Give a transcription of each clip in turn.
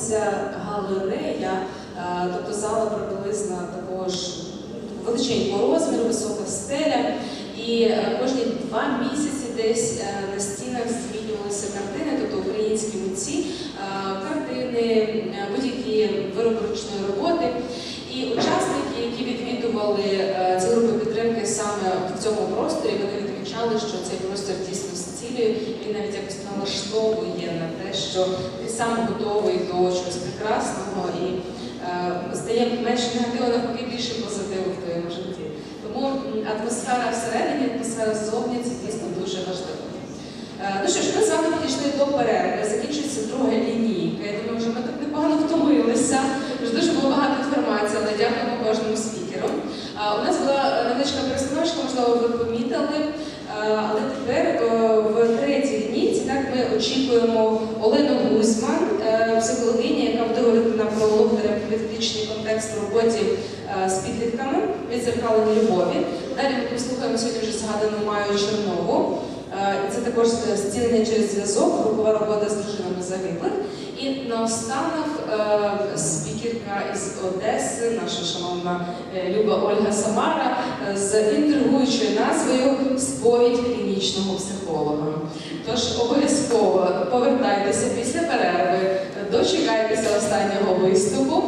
знаходиться галерея, е, тобто зала приблизно такого ж величенького розміру, висока стеля. І е, кожні два місяці десь е, на стінах змінювалися картини, тобто українські митці, картини, будь-які вироби ручної роботи. І учасники, які відвідували ці групи підтримки саме в цьому просторі, вони відмічали, що цей простір дійсно зцілює і навіть якось налаштовує на те, що ти сам готовий до чогось прекрасного і е, стає менше негативу, навпаки більше позитиву в твоєму житті. Тому атмосфера всередині, атмосфера ззовні це дійсно дуже важливо. Е, Ну що ж, ми з вами підійшли до перерви, закінчується друга лінійка. Я думаю, вже ми так непогано втомилися. Вже дуже було багато інформації, але дякуємо кожному спікеру. Е, У нас була е, невеличка перестановочка, можливо, ви помітили. Е, Але тепер е, в третій лінійці так, ми очікуємо Олену Гузьман, е, психологиня, яка нам про логотерапевтичний контекст в роботі е, з підлітками від зеркалення любові. Далі ми послухаємо сьогодні вже згадану Маю Чернову. Е, Це також зцілення через зв'язок, групова робота з дружинами загиблих. І наостанок е, спікерка із Одеси, наша шановна е, Люба Ольга Самара, е, з інтригуючою назвою Сповідь клінічного психолога. Тож обов'язково повертайтеся після перерви, дочекайтеся останнього виступу.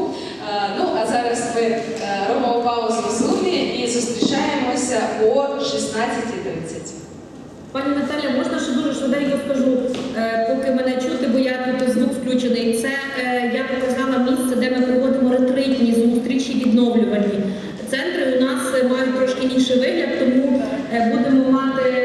Ну а зараз ми робимо паузу в зумі і зустрічаємося о 16.30. Пані дуже швиденько скажу, е, поки мене чути, бо я тут звук включений. Це е, я показала місце, де ми проводимо ретритні зустрічі відновлювані. Центри у нас е, мають трошки інший вигляд, тому будемо мати